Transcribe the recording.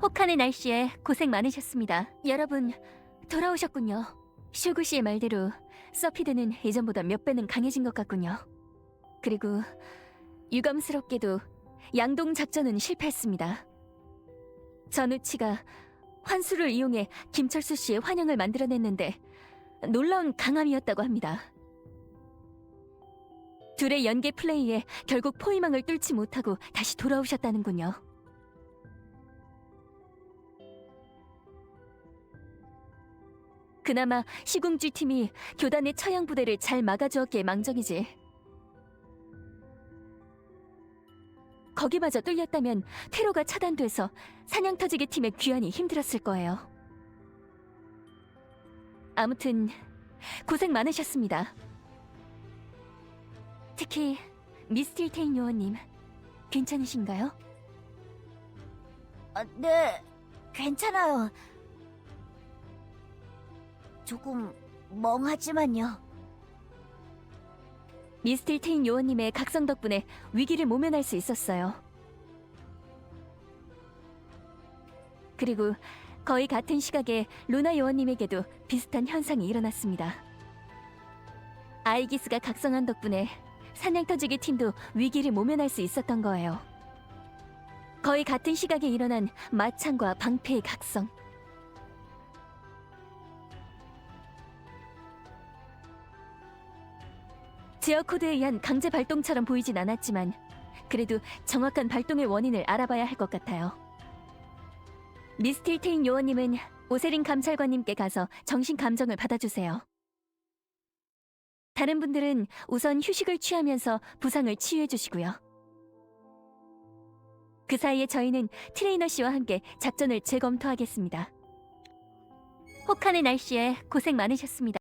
혹한의 날씨에 고생 많으셨습니다. 여러분, 돌아오셨군요. 슈구 씨의 말대로 서피드는 예전보다 몇 배는 강해진 것 같군요. 그리고 유감스럽게도 양동 작전은 실패했습니다. 전우치가 환수를 이용해 김철수 씨의 환영을 만들어냈는데 놀라운 강함이었다고 합니다. 둘의 연계 플레이에 결국 포위망을 뚫지 못하고 다시 돌아오셨다는군요. 그나마 시궁주 팀이 교단의 처형 부대를 잘 막아주었기에 망정이지. 거기마저 뚫렸다면 퇴로가 차단돼서 사냥터지기 팀의 귀환이 힘들었을 거예요. 아무튼 고생 많으셨습니다. 특히 미스틸테인 요원님 괜찮으신가요? 아, 네, 괜찮아요. 조금 멍하지만요. 미스틸 테인 요원님의 각성 덕분에 위기를 모면할 수 있었어요. 그리고 거의 같은 시각에 루나 요원님에게도 비슷한 현상이 일어났습니다. 아이기스가 각성한 덕분에 사냥터지기 팀도 위기를 모면할 수 있었던 거예요. 거의 같은 시각에 일어난 마창과 방패의 각성. 제어 코드에 의한 강제 발동처럼 보이진 않았지만 그래도 정확한 발동의 원인을 알아봐야 할 것 같아요. 미스틸테인 요원님은 오세린 감찰관님께 가서 정신 감정을 받아주세요. 다른 분들은 우선 휴식을 취하면서 부상을 치유해 주시고요. 그 사이에 저희는 트레이너 씨와 함께 작전을 재검토하겠습니다. 혹한의 날씨에 고생 많으셨습니다.